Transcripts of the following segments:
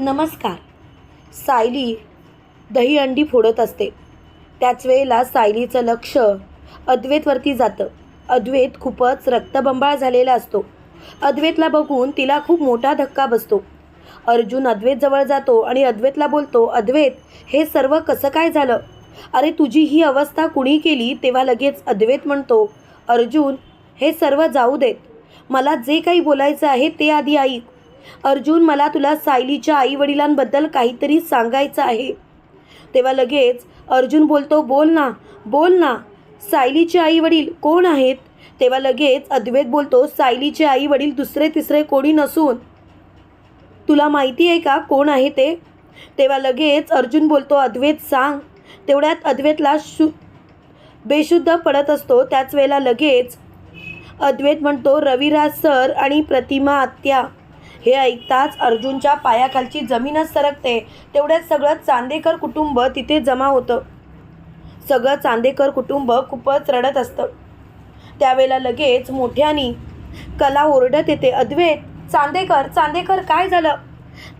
नमस्कार. सायली दही अंडी फोडत असते. त्याच वेळेला सायलीचं लक्ष अद्वैतवरती जातं. अद्वैत खूपच रक्तबंबाळ झालेला असतो. अद्वैतला बघून तिला खूप मोठा धक्का बसतो. अर्जुन अद्वैतजवळ जातो आणि अद्वैतला बोलतो अद्वैत हे सर्व कसं काय झालं? अरे तुझी ही अवस्था कुणी केली? तेव्हा लगेच अद्वैत म्हणतो अर्जुन हे सर्व जाऊ देत. मला जे काही बोलायचं आहे ते आधी ऐक. अर्जुन मला तुला सायलीच्या आई वडिलांबद्दल काहीतरी सांगायचं आहे. तेव्हा लगेच अर्जुन बोलतो बोल ना बोल ना. सायलीचे आई वडील कोण आहेत? तेव्हा लगेच अद्वैत बोलतो सायलीचे आई वडील दुसरे तिसरे कोणी नसून. तुला माहिती आहे का कोण आहे ते? तेव्हा लगेच अर्जुन बोलतो अद्वैत सांग. तेवढ्यात अद्वैतला शु बेशुद्ध पडत असतो. त्याच वेळेला लगेच अद्वैत म्हणतो रविराज सर आणि प्रतिमा आत्या. हे ऐकताच अर्जुनच्या पायाखालची जमीनच सरकते. तेवढ्यात सगळं चांदेकर कुटुंब तिथे जमा होतं. सगळं चांदेकर कुटुंब खूपच रडत असतं. त्यावेळेला लगेच मोठ्यानी कला ओरडत येते. अद्वैत चांदेकर चांदेकर काय झालं?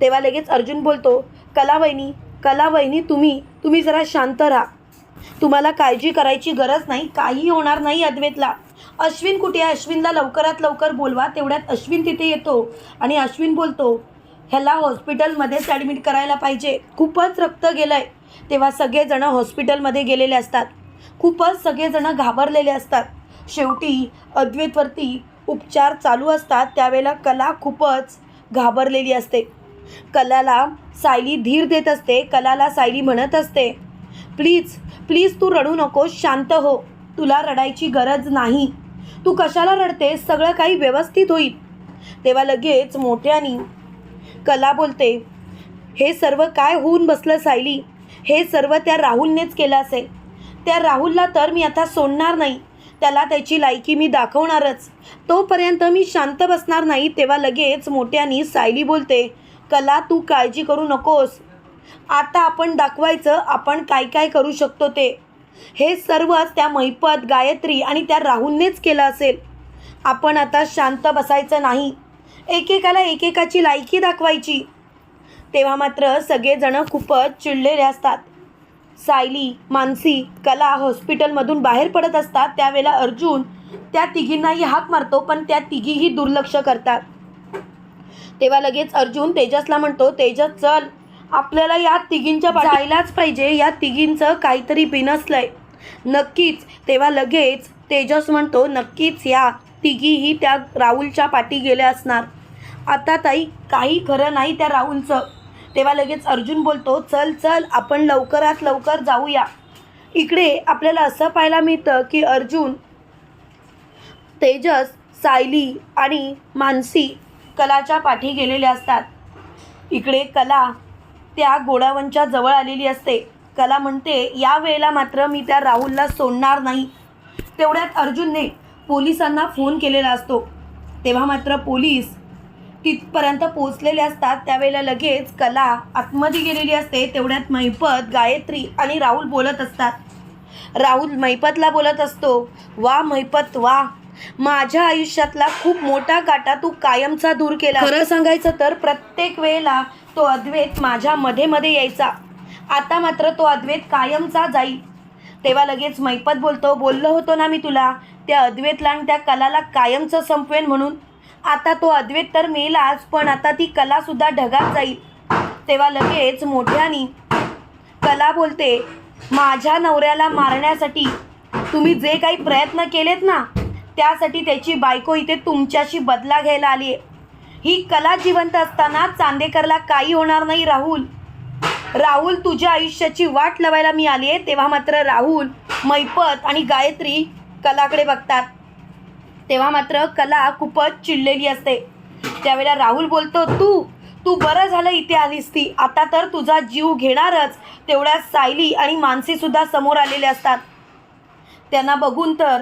तेव्हा लगेच अर्जुन बोलतो कला वहिनी कला वहिनी तुम्ही तुम्ही जरा शांत राहा. तुम्हाला काळजी करायची गरज नाही काही होणार नाही अद्वैतला. अश्विन कुठे आहे? अश्विनला लवकरात लवकर बोलवा. तेवढ्यात अश्विन तिथे येतो. आणि अश्विन बोलतो ह्याला हॉस्पिटलमध्येच ॲडमिट करायला पाहिजे. खूपच रक्त गेलं आहे तेव्हा सगळेजणं हॉस्पिटलमध्ये गेलेले असतात. खूपच सगळेजणं घाबरलेले असतात. शेवटी अद्वैतवरती उपचार चालू असतात. त्यावेळेला कला खूपच घाबरलेली असते. कलाला सायली धीर देत असते. कलाला सायली म्हणत असते प्लीज प्लीज तू रडू नकोस. शांत हो. तुला रडायची गरज नाही. तू कशाला रडते सगळं काही व्यवस्थित होईल. तेव्हा लगेच मोठ्यानी कला बोलते हे सर्व काय होऊन बसलं सायली? हे सर्व त्या राहुलनेच केलं असेल. त्या राहुलला तर मी आता सोडणार नाही. त्याला त्याची लायकी मी दाखवणारच. तोपर्यंत मी शांत बसणार नाही. तेव्हा लगेच मोठ्यानी सायली बोलते कला तू काळजी करू नकोस. आता आपण दाखवायचं आपण काय काय करू शकतो ते. हे सर्वच त्या महिपत गायत्री आणि त्या राहुलनेच केलं असेल. आपण आता शांत बसायचं नाही. एकेकाला एकेकाची लायकी दाखवायची. तेव्हा मात्र सगळेजणं खूपच चिडलेले असतात. सायली मानसी कला हॉस्पिटलमधून बाहेर पडत असतात. त्यावेळेला अर्जुन त्या तिघींनाही हाक मारतो पण त्या तिघीही दुर्लक्ष करतात. तेव्हा लगेच अर्जुन तेजसला म्हणतो तेजस चल. आपल्याला या तिघींच्या जायलाच पाहिजे. या तिघींचं काहीतरी बिनसलंय. नक्कीच तेव्हा लगेच तेजस म्हणतो नक्कीच या तिघीही त्या राहुलच्या पाठी गेल्या असणार. आता ताई काही खरं नाही त्या राहुलचं. तेव्हा लगेच अर्जुन बोलतो चल चल आपण लवकरात लवकर जाऊया. इकडे आपल्याला असं पाहायला मिळतं की अर्जुन तेजस सायली आणि मानसी कलाच्या पाठी गेलेले असतात. इकडे कला त्या गोडावनच्या जवळ आलेली असते. कला म्हणते या वेळेला मात्र मी त्या राहुलला सोडणार नाही. तेवढ्यात अर्जुनने पोलिसांना फोन केलेला असतो. तेव्हा मात्र पोलीस तिथपर्यंत पोचलेले असतात. त्यावेळेला लगेच कला आतमध्ये गेलेली असते. तेवढ्यात महिपत गायत्री आणि राहुल बोलत असतात. राहुल महिपतला बोलत असतो वा महिपत वा. माझ्या आयुष्यातला खूप मोठा काटा तू कायमचा दूर केला. खरं सांगायचं तर प्रत्येक वेळेला तो अद्वैत माझ्या मध्ये मध्ये यायचा. आता मात्र तो अद्वैत कायमचा जाईल. तेव्हा लगेच मैपत बोलतो बोललो होतो ना मी तुला त्या अद्वैतला आणि त्या कलाला कायमचं संपवेन म्हणून. आता तो अद्वैत तर मेलाच पण आता ती कलासुद्धा ढगात जाईल. तेव्हा लगेच मोठ्यानी कला बोलते माझ्या नवऱ्याला मारण्यासाठी तुम्ही जे काही प्रयत्न केलेत ना त्यासाठी त्याची बायको इथे तुमच्याशी बदला घ्यायला आली आहे ही कला जिवंत असताना चांदेकरला काही होणार नाही राहुल. राहुल तुझ्या आयुष्याची वाट लावायला मी आली आहे तेव्हा मात्र राहुल मैपत आणि गायत्री कलाकडे बघतात. तेव्हा मात्र कला खूपच चिडलेली असते. त्यावेळेला राहुल बोलतो तू तू बरं झालं इथे आलीस ती. आता तर तुझा जीव घेणारच. तेवढ्या सायली आणि मानसीसुद्धा समोर आलेले असतात. त्यांना बघून तर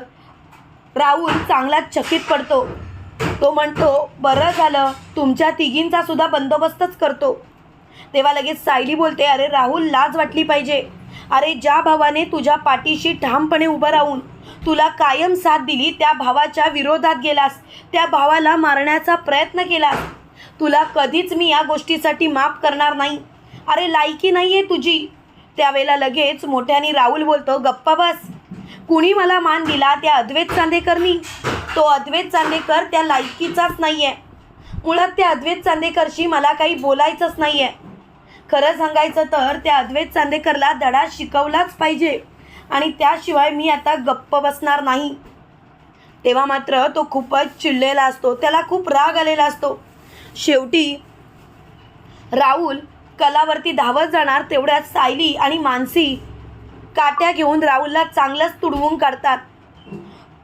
राहुल चांगलाच चकित पडतो. तो म्हणतो बरं झालं तुमच्या तिघींचा सुद्धा बंदोबस्तच करतो. तेव्हा लगेच सायली बोलते अरे राहुल लाज वाटली पाहिजे. अरे ज्या भावाने तुझ्या पाठीशी ठामपणे उभं राहून तुला कायम साथ दिली त्या भावाच्या विरोधात गेलास. त्या भावाला मारण्याचा प्रयत्न केलास. तुला कधीच मी या गोष्टीसाठी माफ करणार नाही. अरे लायकी नाही आहे तुझी. त्यावेळेला लगेच मोठ्याने राहुल बोलतो गप्पा बस. कुणी मला मान दिला त्या अद्वैत चांदेकरनी तो अद्वैत चांदेकर त्या लायकीचाच नाही आहे मुळात त्या अद्वैत चांदेकरशी मला काही बोलायचंच नाही आहे खरं सांगायचं तर त्या अद्वैत चांदेकरला धडा शिकवलाच पाहिजे आणि त्याशिवाय मी आता गप्प बसणार नाही. तेव्हा मात्र तो खूपच चिडलेला असतो. त्याला खूप राग आलेला असतो. शेवटी राहुल कलावरती धावत जाणार तेवढ्यात सायली आणि मानसी काट्या घेऊन राहुलला चांगलंच तुडवून काढतात.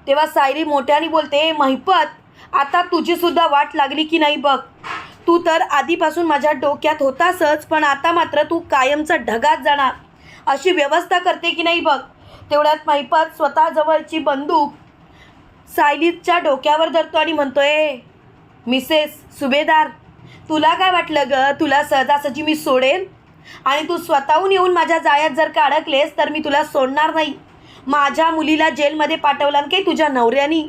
तेव्हा सायली मोठ्याने बोलते महिपत आता तुझीसुद्धा वाट लागली की नाही बघ? तू तर आधीपासून माझ्या डोक्यात होतासच पण आता मात्र तू कायमचा ढगात जाणार. अशी व्यवस्था करते की नाही बघ? तेवढ्यात महिपत स्वतःजवळची बंदूक सायलीच्या डोक्यावर धरतो आणि म्हणतोय मिसेस सुभेदार तुला काय वाटलं ग? तुला सहजासहजी मी सोडेन? आणि तू स्वतःहून येऊन माझ्या जाळ्यात जर का अडकलेस तर मी तुला सोडणार नाही. माझ्या मुलीला जेलमध्ये पाठवला की तुझ्या नवऱ्यानी?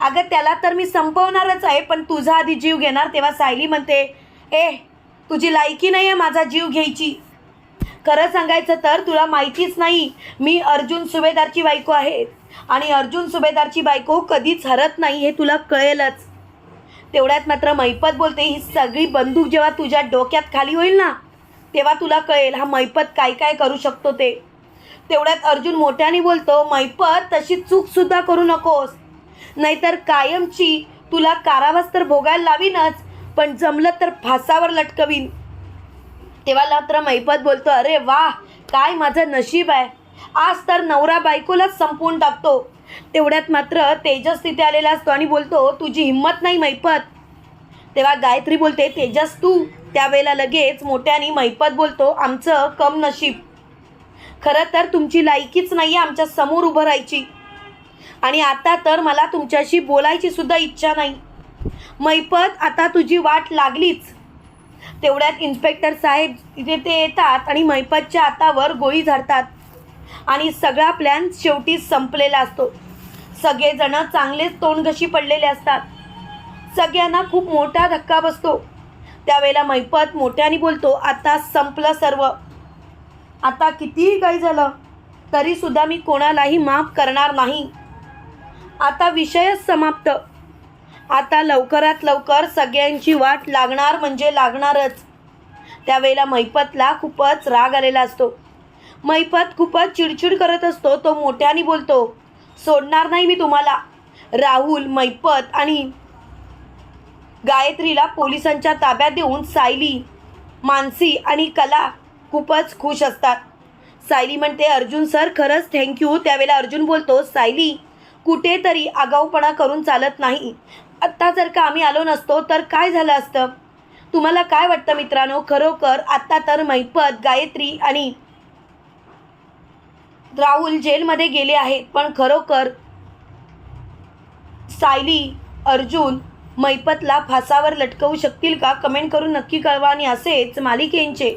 अगं त्याला तर मी संपवणारच आहे पण तुझा आधी जीव घेणार तेव्हा सायली म्हणते ए तुझी लायकी नाही आहे माझा जीव घ्यायची. खरं सांगायचं तर तुला माहितीच नाही मी अर्जुन सुभेदारची बायको आहे आणि अर्जुन सुभेदारची बायको कधीच हरत नाही हे तुला कळेलच. तेवढ्यात मात्र मैपत बोलते ही सगळी बंदूक जेव्हा तुझ्या डोक्यात खाली होईल ना तेव्हा तुला कळेल हा मैपत काय काय करू शकतो ते. तेवढ्यात अर्जुन मोठ्याने बोलतो मैपत तशी चूकसुद्धा करू नकोस. नाहीतर कायमची तुला कारावास तर भोगायला लावीनच पण जमलं तर फासावर लटकवीन. तेव्हा मात्र मैपत बोलतो अरे वा काय माझं नशीब आहे. आज तर नवरा बायकोलाच संपवून टाकतो. तेवढ्यात मात्र तेजस तिथे आलेला असतो आणि बोलतो तुझी हिंमत नाही मैपत. तेव्हा गायत्री बोलते तेजस तू. त्यावेळेला लगेच मोठ्याने मैपत बोलतो आमचं कम नशीब. खरं तर तुमची लायकीच नाही आहे आमच्यासमोर उभं राहायची. आणि आता तर मला तुमच्याशी बोलायची सुद्धा इच्छा नाही. मैपत आता तुझी वाट लागलीच. तेवढ्यात इन्स्पेक्टर साहेब तिथे ते येतात आणि मैपतच्या हातावर गोळी झाडतात. आणि सगळा प्लॅन शेवटी संपलेला असतो. सगळेजण चांगलेच तोंडघशी पडलेले असतात. सगळ्यांना खूप मोठा धक्का बसतो. त्यावेळेला मैपत मोठ्याने बोलतो आता संपलं सर्व. आता कितीही काही झालं तरीसुद्धा मी कोणालाही माफ करणार नाही. आता विषयच समाप्त. आता लवकरात लवकर सगळ्यांची वाट लागणार म्हणजे लागणारच. त्यावेळेला मैपतला खूपच राग आलेला असतो. मैपत खूपच चिडचिड करत असतो तो मोठ्याने बोलतो सोडणार नाही मी तुम्हाला. राहुल मैपत आणि गायत्रीला पोलिसांच्या ताब्यात देऊन सायली मानसी आणि कला खूपच खुश असतात. सायली म्हणते अर्जुन सर खरंच थँक्यू त्यावेळेला अर्जुन बोलतो सायली कुठेतरी आगाऊपणा करून चालत नाही. आत्ता जर का आम्ही आलो नसतो तर काय झालं असतं? तुम्हाला काय वाटतं मित्रांनो? खरोखर आत्ता तर मैपत गायत्री आणि राहुल जेलमध्ये गेले आहेत पण खरोखर सायली अर्जुन मैपतला फासावर लटकवू शकतील का? कमेंट करून नक्की कळवा आणि असेच मालिकेंचे